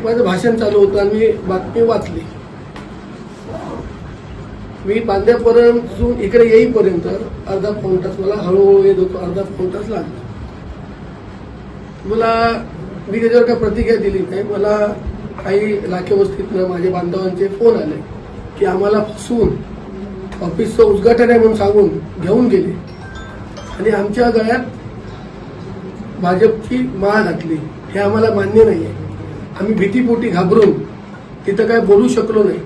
माझं भाषण चालू होतं आणि मी बातमी वाचली. मी बांद्यापर्यंत इकडे येईपर्यंत अर्धा पाऊण तास मला हळूहळू येत होतो अर्धा पाऊण तास लागला. मला मी त्याच्यावर काही प्रतिक्रिया दिली नाही मला काही राखे वस्तीतनं माझ्या बांधवांचे फोन आले की आम्हाला फसवून ऑफिसचं उद्घाटन आहे म्हणून सांगून घेऊन गेले. आणि आमच्या गळ्यात भाजपची माळ घातली हे आम्हाला मान्य नाही आहे आम्ही भीतीपोटी घाबरून तिथं काय बोलू शकलो नाही.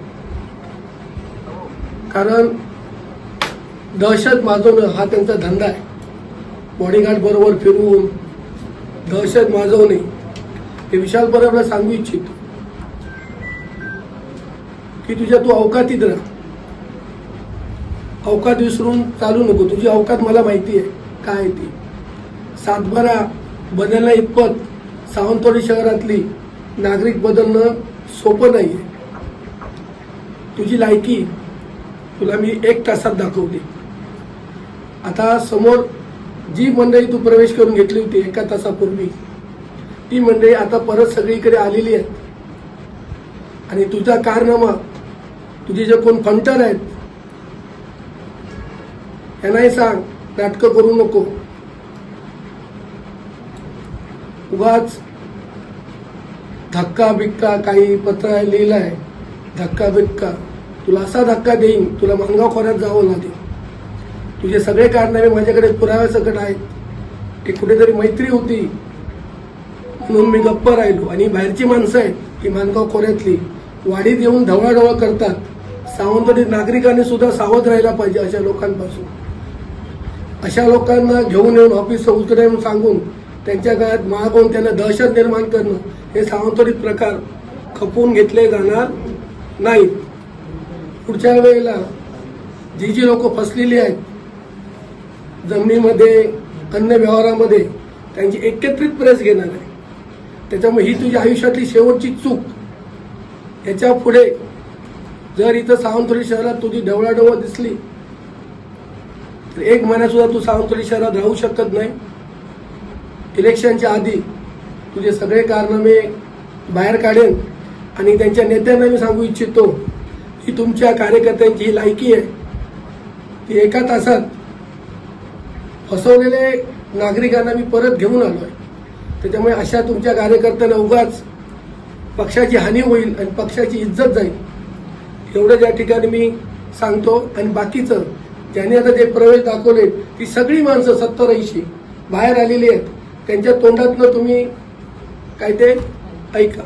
कारण दहशत माजवणं हा त्यांचा धंदा आहे. बॉडीगार्ड बरोबर फिरवून दहशत माजवणे हे विशाल परबला सांगू इच्छितो. की तुझ्या तू अवकातीत राहा. अवकात विसरून चालू नको. तुझी अवकात मला माहिती आहे. काय आहे ती? सातबारा बदलण्या इतपत सावंतवाडी शहरातली नागरिक बदलणं सोपं नाही आहे तुझी लायकी तुला मी एक तासात दाखवली आता समोर जी मंडळी तू प्रवेश करून घेतली होती एका तासापूर्वी ती मंडळी आता परत सगळीकडे आलेली आहेत. आणि तुझा कारनामा तुझे जे कोण फंटर आहेत यांनाही सांग नाटकं करू नको. उगाच धक्का बिक्का काही पत्र लिहिलंय. धक्का बिक्का. तुला असा धक्का देईन तुला मानगाव खोऱ्यात जावं लागेल. तुझे सगळे कारनामे माझ्याकडे पुराव्यासकट आहेत. की कुठेतरी मैत्री होती. म्हणून मी गप्प राहिलो. आणि बाहेरची माणसं आहेत की मानगाव खोऱ्यातली वाडीत येऊन ढवळाढवळ करतात. सावंतवाडी नागरिकांनी सुद्धा सावध राहायला पाहिजे अशा लोकांपासून. अशा लोकांना घेऊन येऊन ऑफिसचं उतरेन सांगून त्यांच्या काळात मागून त्यांना दहशत निर्माण करणं हे सावंतवाडीत प्रकार खपवून घेतले जाणार नाहीत. पुढच्या वेळेला जी जी लोक फसलेली आहेत जमिनीमध्ये अन्य व्यवहारामध्ये त्यांची एकत्रित प्रेस घेणार आहे. त्याच्यामुळे ही तुझ्या आयुष्यातली शेवटची चूक. याच्यापुढे जर इथं सावंतवाडी शहरात तुझी ढवळाढवळ दिसली तर एक महिन्यासुद्धा तू सावंतवाडी शहरात राहू शकत नाही. इलेक्शनच्या आधी तुझे सगळे कारनामे बाहेर काढेन आणि त्यांच्या नेत्यांना मी सांगू इच्छितो की तुमच्या कार्यकर्त्यांची ही लायकी आहे. ती एका तासात फसवलेले नागरिकांना मी परत घेऊन आलो आहे त्याच्यामुळे अशा तुमच्या कार्यकर्त्यांना उगाच पक्षाची हानी होईल आणि पक्षाची इज्जत जाईल. एवढं ज्या ठिकाणी मी सांगतो आणि बाकीचं ज्यांनी आता जे प्रवेश दाखवले ती सगळी माणसं सत्तर ऐंशी बाहेर आलेली आहेत. त्यांच्या तोंडातनं तुम्ही काय ते ऐका.